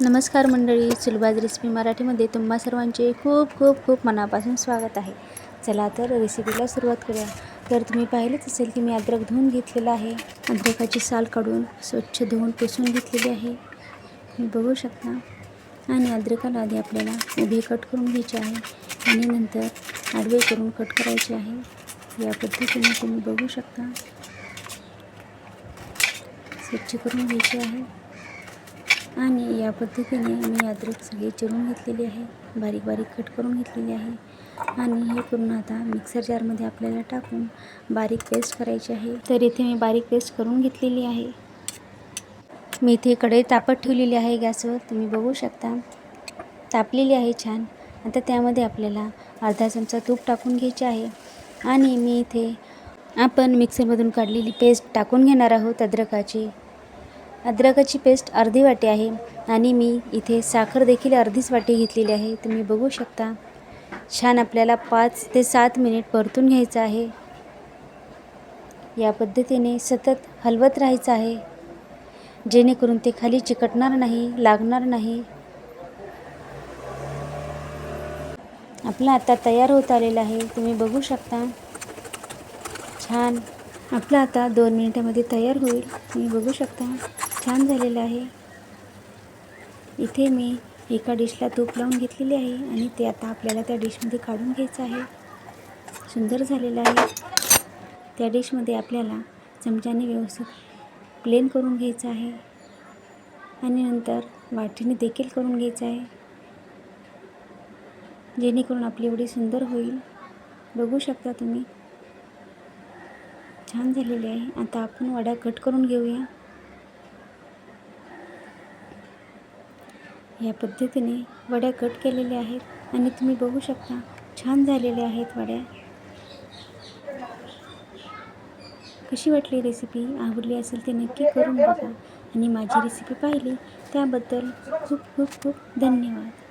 नमस्कार मंडळी सुलबाज रेसिपी मराठीमध्ये तुम्हा सर्वांचे खूप खूप खूप मनापासून स्वागत आहे. चला तर रेसिपीला सुरुवात करूया. तर तुम्ही पाहिलंच असेल की मी अद्रक धुवून घेतलेलं आहे. अद्रकाची साल काढून स्वच्छ धुवून पुसून घेतलेली आहे. तुम्ही बघू शकता. आणि अद्रकाला आधी आपल्याला उभी कट करून घ्यायची आहे. आणि नंतर आडवे करून कट करायचे आहे. या पद्धतीने तुम्ही बघू शकता. स्वच्छ करून घ्यायचे आहे. आणि या पद्धतीने मी अद्रक सगळे चिरून घेतलेली आहे. बारीक बारीक कट करून घेतलेली आहे. आणि हे पूर्ण आता मिक्सर जारमध्ये आपल्याला टाकून बारीक पेस्ट करायची आहे. तर इथे मी बारीक पेस्ट करून घेतलेली आहे. मी इथे कढई तापत ठेवलेली आहे गॅसवर. तुम्ही बघू शकता. तापलेली आहे छान. आता त्यामध्ये आपल्याला अर्धा चमचा तूप टाकून घ्यायचे आहे. आणि मी इथे आपण मिक्सरमधून काढलेली पेस्ट टाकून घेणार आहोत अद्रकाची. अद्रकाची पेस्ट अर्धी वाटी आहे आणि मी इथे साखर देखील अर्धीच वाटी घेतलेली आहे. तुम्ही बघू शकता. छान आपल्याला पाच ते सात मिनिट परतून घ्यायचं आहे. या पद्धतीने सतत हलवत राहायचं आहे. जेणेकरून ते खाली चिकटणार नाही लागणार नाही. आपलं आता तयार होत आलेलं आहे. तुम्ही बघू शकता. छान. आपलं आता दोन मिनिटामध्ये तयार होईल. तुम्ही बघू शकता. छान झालेलं आहे. इथे मी एका डिशला तूप लावून घेतलेली आहे आणि ते आता आपल्याला त्या डिशमध्ये काढून घ्यायचं आहे. सुंदर झालेलं आहे. त्या डिशमध्ये आपल्याला चमच्याने व्यवस्थित प्लेन करून घ्यायचं आहे. आणि नंतर वाटीने देखील करून घ्यायचं आहे. जेणेकरून आपली एवढी सुंदर होईल. बघू शकता तुम्ही. छान झालेली आहे. आता आपण वड्या कट करून घेऊया. या पद्धतीने वड्या कट केलेल्या आहेत आणि तुम्ही बघू शकता छान झालेल्या आहेत वड्या. कशी वाटली रेसिपी आवडली असेल ते नक्की करून बघा. आणि माझी रेसिपी पाहिली त्याबद्दल खूप खूप खूप धन्यवाद.